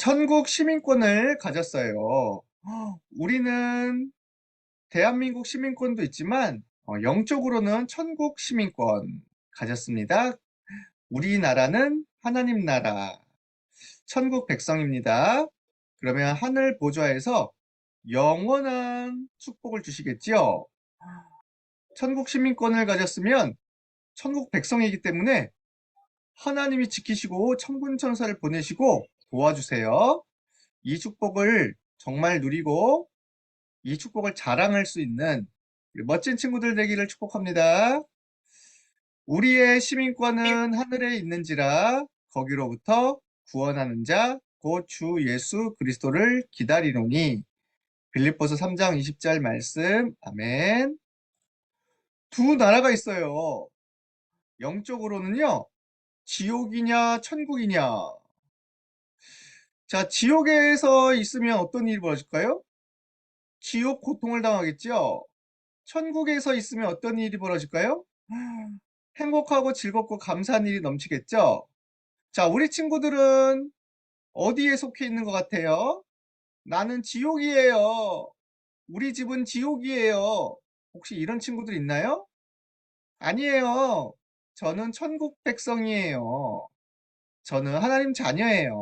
천국 시민권을 가졌어요. 우리는 대한민국 시민권도 있지만 어, 영적으로는 천국 시민권 가졌습니다. 우리나라는 하나님 나라, 천국 백성입니다. 그러면 하늘 보좌에서 영원한 축복을 주시겠지요. 천국 시민권을 가졌으면 천국 백성이기 때문에 하나님이 지키시고 천군 천사를 보내시고 도와주세요. 이 축복을 정말 누리고 이 축복을 자랑할 수 있는 멋진 친구들 되기를 축복합니다. 우리의 시민권은 하늘에 있는지라 거기로부터 구원하는 자 곧 주 예수 그리스도를 기다리노니. 빌립보서 3장 20절 말씀. 아멘. 두 나라가 있어요. 영적으로는요 지옥이냐 천국이냐 자 지옥에서 있으면 어떤 일이 벌어질까요? 지옥 고통을 당하겠죠 천국에서 있으면 어떤 일이 벌어질까요? 행복하고 즐겁고 감사한 일이 넘치겠죠? 자, 우리 친구들은 어디에 속해 있는 것 같아요? 나는 지옥이에요. 우리 집은 지옥이에요. 혹시 이런 친구들 있나요? 아니에요. 저는 천국 백성이에요. 저는 하나님 자녀예요.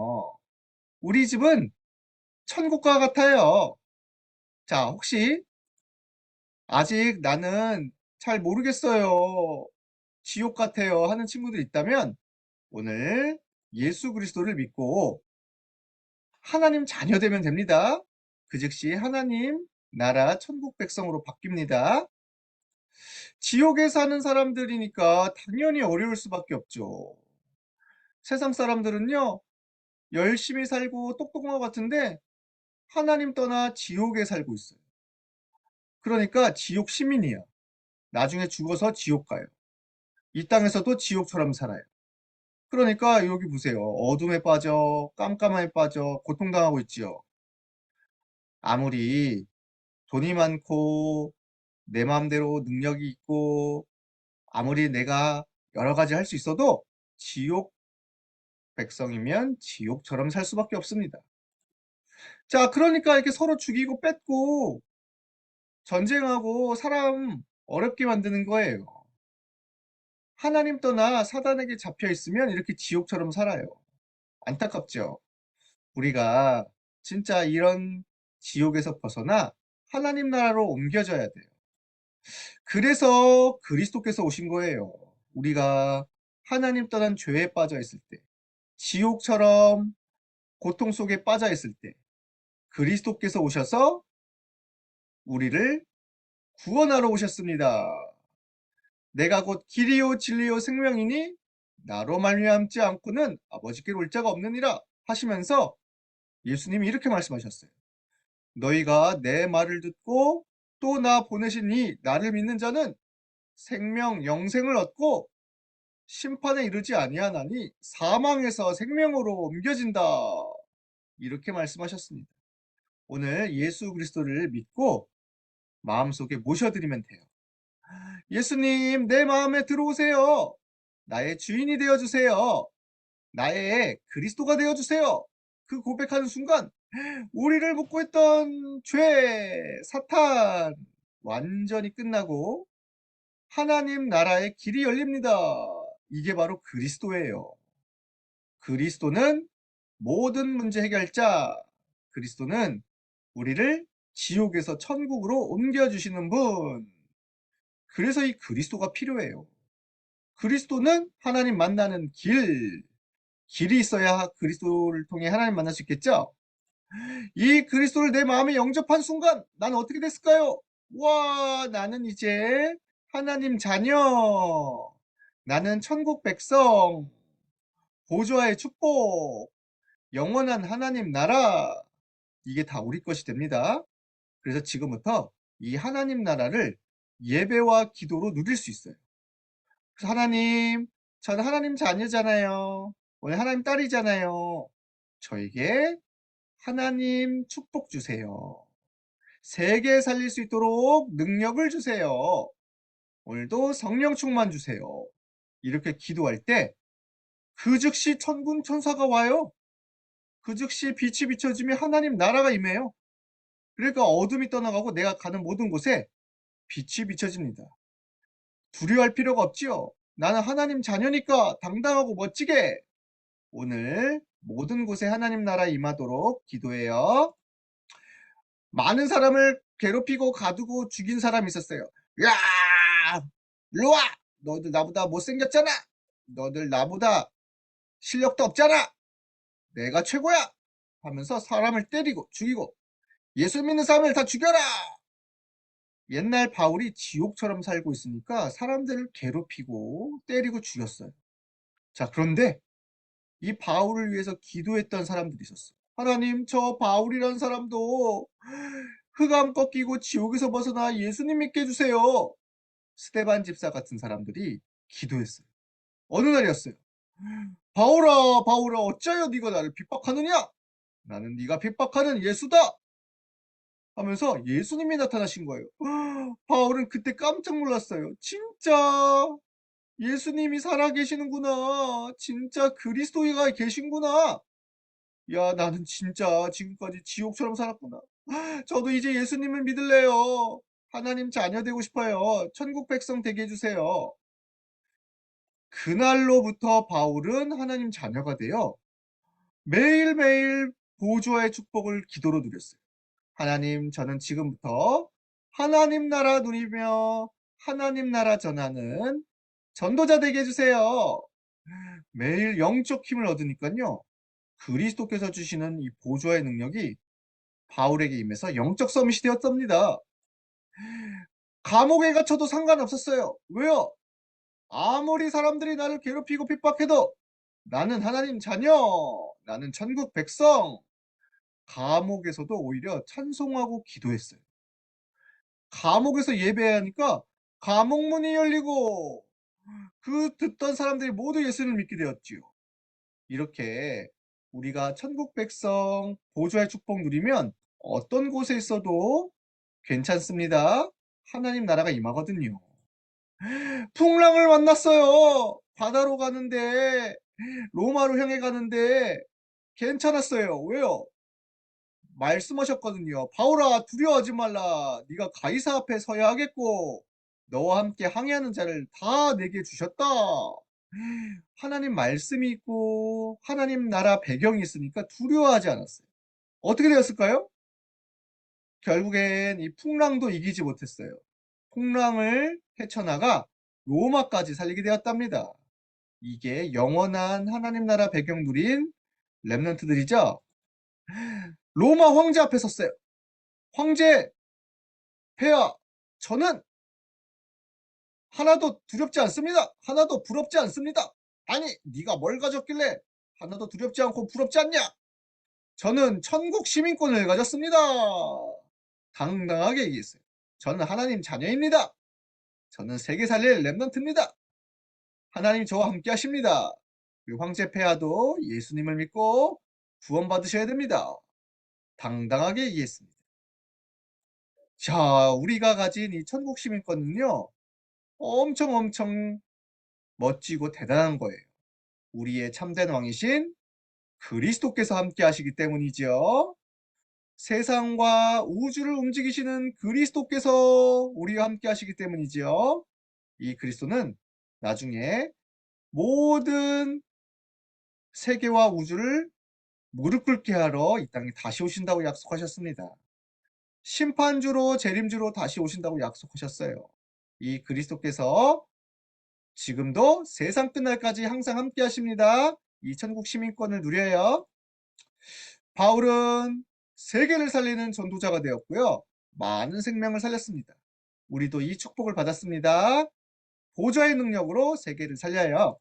우리 집은 천국과 같아요. 자, 혹시 아직 나는 잘 모르겠어요. 지옥 같아요. 하는 친구들 있다면 오늘 예수 그리스도를 믿고 하나님 자녀 되면 됩니다. 그 즉시 하나님 나라 천국 백성으로 바뀝니다. 지옥에 사는 사람들이니까 당연히 어려울 수밖에 없죠. 세상 사람들은요, 열심히 살고 똑똑한 것 같은데 하나님 떠나 지옥에 살고 있어요. 그러니까 지옥 시민이야. 나중에 죽어서 지옥 가요. 이 땅에서도 지옥처럼 살아요. 그러니까 여기 보세요. 어둠에 빠져 깜깜함에 빠져 고통당하고 있지요. 아무리 돈이 많고 내 마음대로 능력이 있고 아무리 내가 여러 가지 할 수 있어도 지옥 백성이면 지옥처럼 살 수밖에 없습니다. 자, 그러니까 이렇게 서로 죽이고 뺏고 전쟁하고 사람 어렵게 만드는 거예요. 하나님 떠나 사단에게 잡혀 있으면 이렇게 지옥처럼 살아요. 안타깝죠? 우리가 진짜 이런 지옥에서 벗어나 하나님 나라로 옮겨져야 돼요. 그래서 그리스도께서 오신 거예요. 우리가 하나님 떠난 죄에 빠져 있을 때, 지옥처럼 고통 속에 빠져 있을 때, 그리스도께서 오셔서 우리를 구원하러 오셨습니다. 내가 곧 길이요 진리요 생명이니 나로 말미암지 않고는 아버지께로 올 자가 없느니라 하시면서 예수님이 이렇게 말씀하셨어요. 너희가 내 말을 듣고 또 나 보내신 이 나를 믿는 자는 생명 영생을 얻고 심판에 이르지 아니하나니 사망에서 생명으로 옮겨진다. 이렇게 말씀하셨습니다. 오늘 예수 그리스도를 믿고 마음속에 모셔드리면 돼요. 예수님, 내 마음에 들어오세요. 나의 주인이 되어주세요. 나의 그리스도가 되어주세요. 그 고백하는 순간 우리를 묶고 있던 죄, 사탄 완전히 끝나고 하나님 나라의 길이 열립니다. 이게 바로 그리스도예요. 그리스도는 모든 문제 해결자. 그리스도는 우리를 지옥에서 천국으로 옮겨주시는 분. 그래서 이 그리스도가 필요해요. 그리스도는 하나님 만나는 길, 길이 있어야 그리스도를 통해 하나님 만날 수 있겠죠? 이 그리스도를 내 마음에 영접한 순간 나는 어떻게 됐을까요? 와, 나는 이제 하나님 자녀, 나는 천국 백성, 보좌의 축복, 영원한 하나님 나라, 이게 다 우리 것이 됩니다. 그래서 지금부터 이 하나님 나라를 예배와 기도로 누릴 수 있어요. 그래서 하나님, 저는 하나님 자녀잖아요. 오늘 하나님 딸이잖아요. 저에게 하나님 축복 주세요. 세계 살릴 수 있도록 능력을 주세요. 오늘도 성령 충만 주세요. 이렇게 기도할 때 그 즉시 천군 천사가 와요. 그 즉시 빛이 비춰지며 하나님 나라가 임해요. 그러니까 어둠이 떠나가고 내가 가는 모든 곳에 빛이 비춰집니다. 두려워할 필요가 없지요. 나는 하나님 자녀니까 당당하고 멋지게 오늘 모든 곳에 하나님 나라 임하도록 기도해요. 많은 사람을 괴롭히고 가두고 죽인 사람이 있었어요. 야! 와! 너들 나보다 못생겼잖아! 너들 나보다 실력도 없잖아! 내가 최고야! 하면서 사람을 때리고 죽이고 예수 믿는 사람을 다 죽여라! 옛날 바울이 지옥처럼 살고 있으니까 사람들을 괴롭히고 때리고 죽였어요. 자, 그런데 이 바울을 위해서 기도했던 사람들이 있었어요. 하나님, 저 바울이라는 사람도 흑암 꺾이고 지옥에서 벗어나 예수님 믿게 해주세요. 스테반 집사 같은 사람들이 기도했어요. 어느 날이었어요. 바울아, 바울아, 어찌하여 네가 나를 핍박하느냐? 나는 네가 핍박하는 예수다. 하면서 예수님이 나타나신 거예요. 바울은 그때 깜짝 놀랐어요. 진짜 예수님이 살아계시는구나. 진짜 그리스도가 계신구나. 야, 나는 진짜 지금까지 지옥처럼 살았구나. 저도 이제 예수님을 믿을래요. 하나님 자녀 되고 싶어요. 천국 백성 되게 해주세요. 그날로부터 바울은 하나님 자녀가 되어 매일매일 보좌의 축복을 기도로 누렸어요. 하나님, 저는 지금부터 하나님 나라 누리며 하나님 나라 전하는 전도자 되게 해주세요. 매일 영적 힘을 얻으니까요. 그리스도께서 주시는 이 보좌의 능력이 바울에게 임해서 영적 서밋이 되었답니다. 감옥에 갇혀도 상관없었어요. 왜요? 아무리 사람들이 나를 괴롭히고 핍박해도 나는 하나님 자녀, 나는 천국 백성. 감옥에서도 오히려 찬송하고 기도했어요. 감옥에서 예배하니까 감옥 문이 열리고 그 듣던 사람들이 모두 예수를 믿게 되었지요. 이렇게 우리가 천국 백성 보좌의 축복 누리면 어떤 곳에 있어도 괜찮습니다. 하나님 나라가 임하거든요. 풍랑을 만났어요. 바다로 가는데 로마로 향해 가는데 괜찮았어요. 왜요? 말씀하셨거든요. 바울아 두려워하지 말라. 네가 가이사 앞에 서야 하겠고 너와 함께 항해하는 자를 다 내게 주셨다. 하나님 말씀이 있고 하나님 나라 배경이 있으니까 두려워하지 않았어요. 어떻게 되었을까요? 결국엔 이 풍랑도 이기지 못했어요. 풍랑을 헤쳐나가 로마까지 살리게 되었답니다. 이게 영원한 하나님 나라 배경 누린 랩런트들이죠. 로마 황제 앞에 섰어요. 황제, 폐하, 저는 하나도 두렵지 않습니다. 하나도 부럽지 않습니다. 아니, 네가 뭘 가졌길래 하나도 두렵지 않고 부럽지 않냐? 저는 천국 시민권을 가졌습니다. 당당하게 얘기했어요. 저는 하나님 자녀입니다. 저는 세계 살릴 랩런트입니다. 하나님 저와 함께 하십니다. 그리고 황제 폐하도 예수님을 믿고 구원받으셔야 됩니다. 당당하게 얘기했습니다. 자, 우리가 가진 이 천국 시민권은요, 엄청 엄청 멋지고 대단한 거예요. 우리의 참된 왕이신 그리스도께서 함께 하시기 때문이죠. 세상과 우주를 움직이시는 그리스도께서 우리와 함께 하시기 때문이지요. 이 그리스도는 나중에 모든 세계와 우주를 무릎 꿇게 하러 이 땅에 다시 오신다고 약속하셨습니다. 심판주로 재림주로 다시 오신다고 약속하셨어요. 이 그리스도께서 지금도 세상 끝날까지 항상 함께 하십니다. 이 천국 시민권을 누려요. 바울은 세계를 살리는 전도자가 되었고요. 많은 생명을 살렸습니다. 우리도 이 축복을 받았습니다. 보좌의 능력으로 세계를 살려요.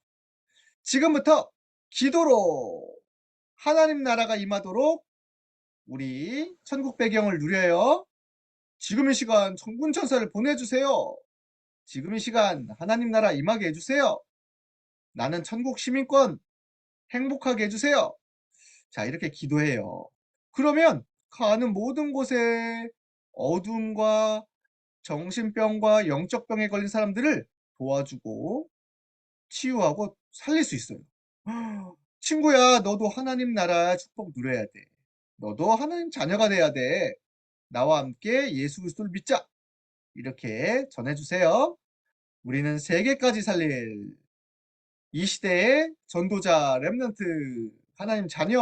지금부터 기도로 하나님 나라가 임하도록 우리 천국 배경을 누려요. 지금 이 시간 천군 천사를 보내주세요. 지금 이 시간 하나님 나라 임하게 해주세요. 나는 천국 시민권 행복하게 해주세요. 자 이렇게 기도해요. 그러면 가는 모든 곳에 어둠과 정신병과 영적병에 걸린 사람들을 도와주고 치유하고 살릴 수 있어요. 친구야, 너도 하나님 나라 축복 누려야 돼. 너도 하나님 자녀가 돼야 돼. 나와 함께 예수 그리스도를 믿자. 이렇게 전해주세요. 우리는 세계까지 살릴 이 시대의 전도자 렘넌트 하나님 자녀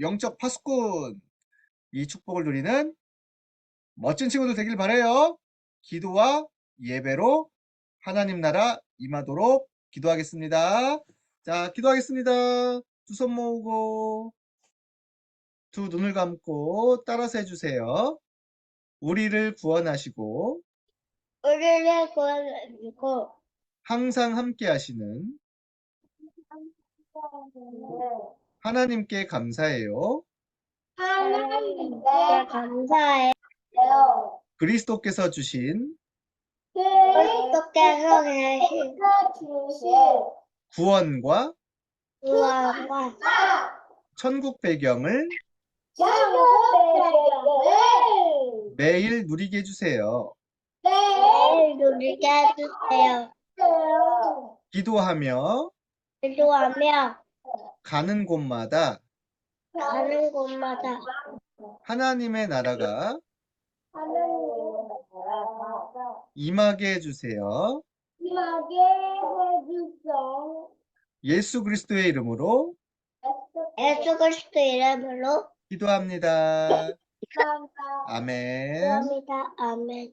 영적 파수꾼 이 축복을 누리는 멋진 친구들 되길 바래요. 기도와 예배로 하나님 나라 임하도록 기도하겠습니다. 자, 기도하겠습니다. 두 손 모으고 두 눈을 감고 따라서 해주세요. 우리를 구원하시고 우리를 구원하시고 항상 함께 하시는 하나님께 감사해요. 하나님께 감사해요. 그리스도께서 주신 그리스도께서 주신 구원과 구원과 천국 배경을 매일 누리게 해주세요. 매일 누리게 해주세요. 기도하며 기도하며 가는 곳마다 가는 곳마다 하나님의 나라가 임하게 해주세요. 임하게 해주세요. 예수 그리스도의 이름으로 예수 그리스도 이름으로 기도합니다. 감사합니다. 아멘. 아멘.